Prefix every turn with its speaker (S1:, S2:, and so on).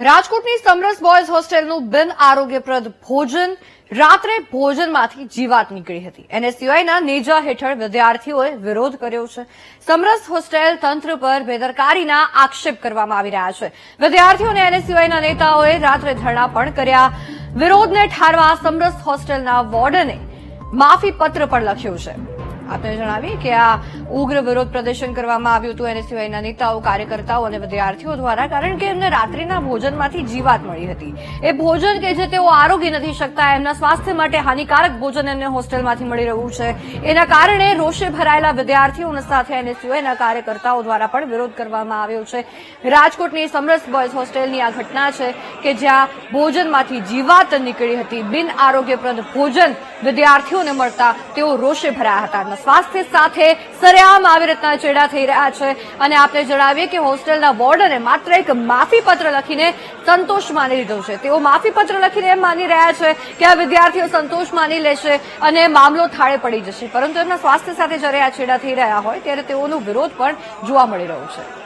S1: રાજકોટની સમરસ બોયઝ હોસ્ટેલનું બિન આરોગ્યપ્રદ ભોજન રાત્રે ભોજનમાંથી જીવાત નીકળી હતી. એનએસયુઆઈના નેજા હેઠળ વિદ્યાર્થીઓએ વિરોધ કર્યો છે. સમરસ હોસ્ટેલ તંત્ર પર બેદરકારીના આક્ષેપ કરવામાં આવી રહ્યા છે. વિદ્યાર્થીઓ અને એનએસયુઆઈના નેતાઓએ રાત્રે ધરણા પણ કર્યા. વિરોધને ઠારવા સમરસ હોસ્ટેલના વોર્ડને માફી પત્ર પણ લખ્યું છે. આપને જણાવીએ કે આ ઉગ્ર વિરોધ પ્રદર્શન કરવામાં આવ્યું હતું. એનએસયુઆઈના નેતાઓ, કાર્યકર્તાઓ અને વિદ્યાર્થીઓ દ્વારા, કારણ કે એમને રાત્રિના ભોજનમાંથી જીવાત મળી હતી. એ ભોજન કે જે તેઓ આરોગી નથી શકતા, એમના સ્વાસ્થ્ય માટે હાનિકારક ભોજન એમને હોસ્ટેલમાંથી મળી રહ્યું છે. એના કારણે રોષે ભરાયેલા વિદ્યાર્થીઓના સાથે એનએસયુઆઈના કાર્યકર્તાઓ દ્વારા પણ વિરોધ કરવામાં આવ્યો છે. રાજકોટની સમરસ બોયઝ હોસ્ટેલની આ ઘટના છે કે જ્યાં ભોજનમાંથી જીવાત નીકળી હતી. બિન આરોગ્યપ્રદ ભોજન વિદ્યાર્થીઓને મળતા તેઓ રોષે ભરાયા હતા. એમના સ્વાસ્થ્ય સાથે સરેઆમ આવી રીતના ચેડા થઈ રહ્યા છે. અને આપણે જણાવીએ કે હોસ્ટેલના વોર્ડને માત્ર એક માફી પત્ર લખીને સંતોષ માની લીધો છે. તેઓ માફી પત્ર લખીને એમ માની રહ્યા છે કે આ વિદ્યાર્થીઓ સંતોષ માની લેશે અને મામલો થાળે પડી જશે. પરંતુ એમના સ્વાસ્થ્ય સાથે જ્યારે આ છેડા થઈ રહ્યા હોય, ત્યારે તેઓનો વિરોધ પણ જોવા મળી રહ્યો છે.